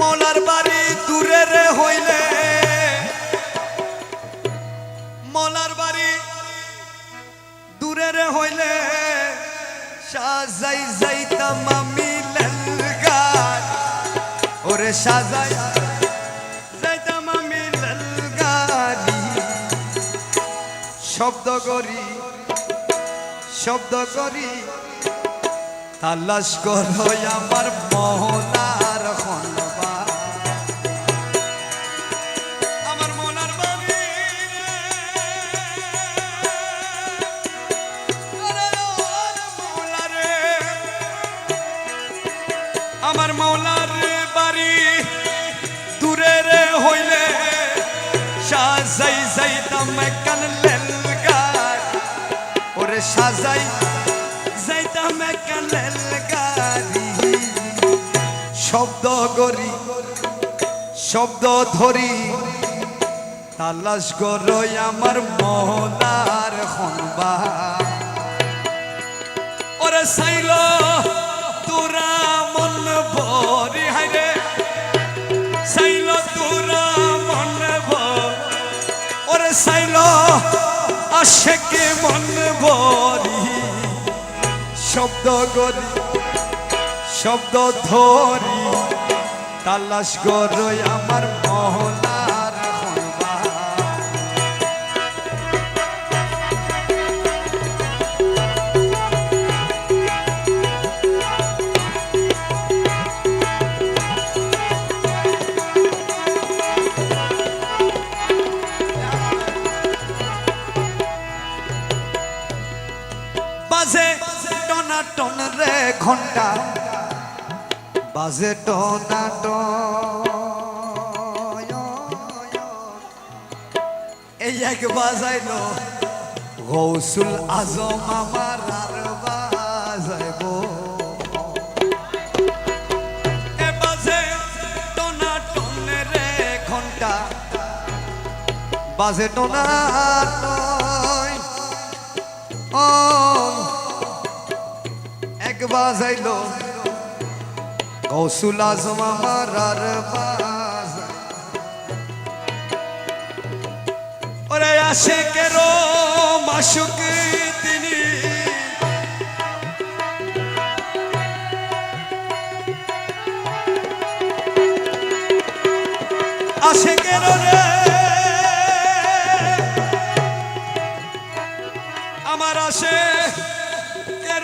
মলার বাড়ি দূরে রে হইলে। মলার বাড়ি দূরে রে হইলে। সাজাই যাইতাম আমি ওরে সাজাই যাইতাম আমি লালগারি শব্দ করি শব্দ করি, তালাশ করো আমার মোহনার যাইতাম কান লেলগার ওরে সাজাই যাইতাম কালেল গাড়ি শব্দ গরি শব্দ ধরি তালাশ গরই আমার মহলার খনবা ওরে সাইল তোরা মন ভরি আশেকে মন ভরি শব্দ গরি শব্দ ধরি তালাশ গরই আমার মহলার টনা টন রে ঘণ্টা বাজে টনা এই এক বাজাইলো। গৌসুল আজম আমার আর বাজাইব। বাজে টনা ও বাজাইলো কৌশুল আজম আমার আর ওরে আসে কেরো মাসুক তিনি আসে কেরো রে আমার আসে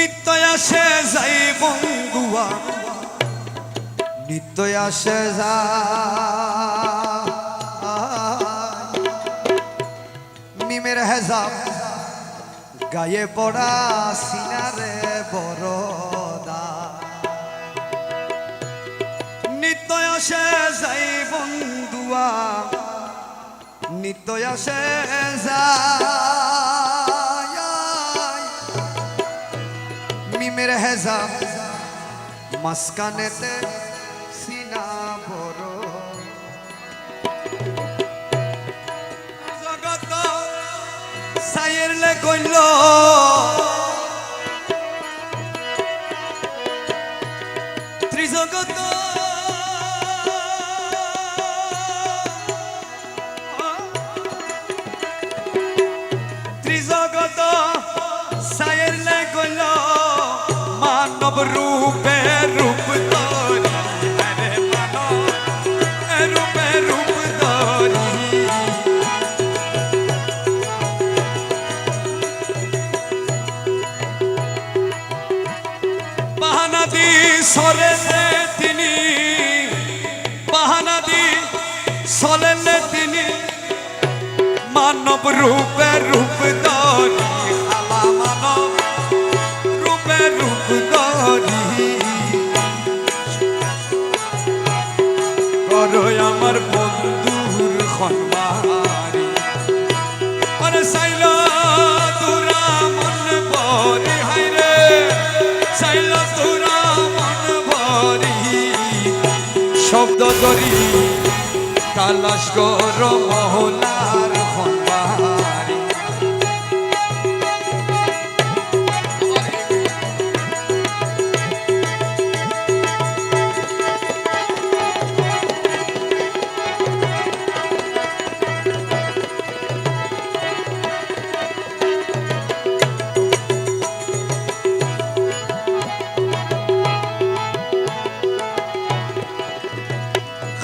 নিত্য আসে যাই বন্ধুয়া নিত্য আসে যায় মিমের হেজাব গায়ে পড়া সিনারে বড়দা নিত্য আসে যাই বন্ধুয়া নিত্য আসে যায় হেজা মাসকানেতে সিনা বড়। জগত সাইয়ের লে কইল সরেন তিনি বাহানা দি চলেন তিনি। মানব রূপে রূপ তালাশ কর মহলার খনবারি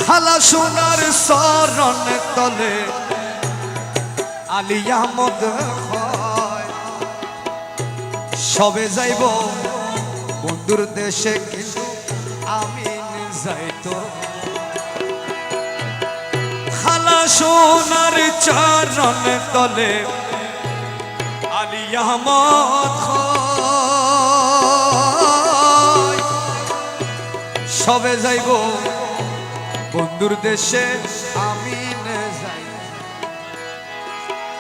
খালা সোনার শরণ তলে আলিয়া মদ সবে যাইব বন্ধুর দেশে, কিন্তু আমি যাইতো খালা সোনার চরণ তলে আলিয়া মদ সবে যাইব বন্ধুর দেশে